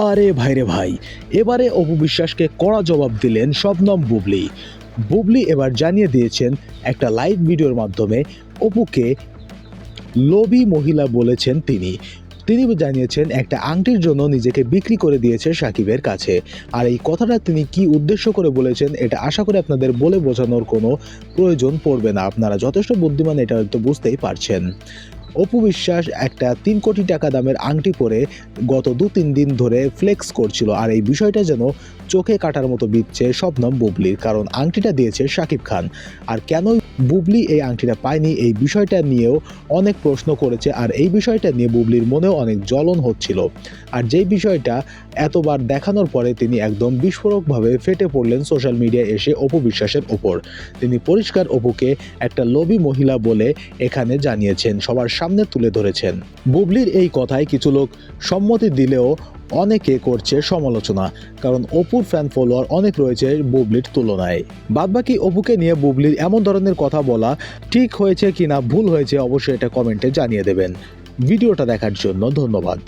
আরে ভাইরে ভাই, এবারে অপু বিশ্বাসকে কড়া জবাব দিলেন শবনম বুবলি। বুবলি এবার জানিয়ে দিয়েছেন একটা লাইভ ভিডিওর মাধ্যমে অপুকে লোভী মহিলা বলেছেন তিনি। তিনি জানিয়েছেন, একটা আংটির জন্য নিজেকে বিক্রি করে দিয়েছে সাকিবের কাছে। আর এই কথাটা তিনি কি উদ্দেশ্য করে বলেছেন, এটা আশা করি আপনাদের বলে বোঝানোর কোনো প্রয়োজন পড়বে না। আপনারা যথেষ্ট বুদ্ধিমান, এটা হয়তো বুঝতেই পারছেন। অপু বিশ্বাস একটা তিন কোটি টাকা দামের আংটি পরে গত দু তিন দিন ধরে ফ্লেক্স করছিল। আর এই বিষয়টা যেন চোখে কাটার মতো বিচ্ছে শবনম বুবলির, কারণ আংটিটা দিয়েছে শাকিব খান। আর কেন বুবলি এই আংটিটা পায়নি, এই বিষয়টা নিয়েও অনেক প্রশ্ন করেছে, আর এই বিষয়টা নিয়ে বুবলির মনেও অনেক জ্বলন হচ্ছিল। আর যেই বিষয়টা এতবার দেখানোর পরে তিনি একদম বিস্ফোরকভাবে ফেটে পড়লেন সোশ্যাল মিডিয়ায় এসে অপু বিশ্বাসের ওপর। তিনি পরিষ্কার অপুকে একটা লোভী মহিলা বলে এখানে জানিয়েছেন। সবার সামনে তুলে ধরেছেন। বুবলির এই কথায় কিছু লোক সম্মতি দিলেও অনেকে করছে সমালোচনা, কারণ অপুর ফ্যান ফলোয়ার অনেক রয়েছে বুবলির তুলনায়। বাদবাকি অপুকে নিয়ে বুবলির এমন ধরনের কথা বলা ঠিক হয়েছে কিনা ভুল হয়েছে অবশ্যই এটা কমেন্টে জানিয়ে দেবেন। ভিডিওটা দেখার জন্য ধন্যবাদ।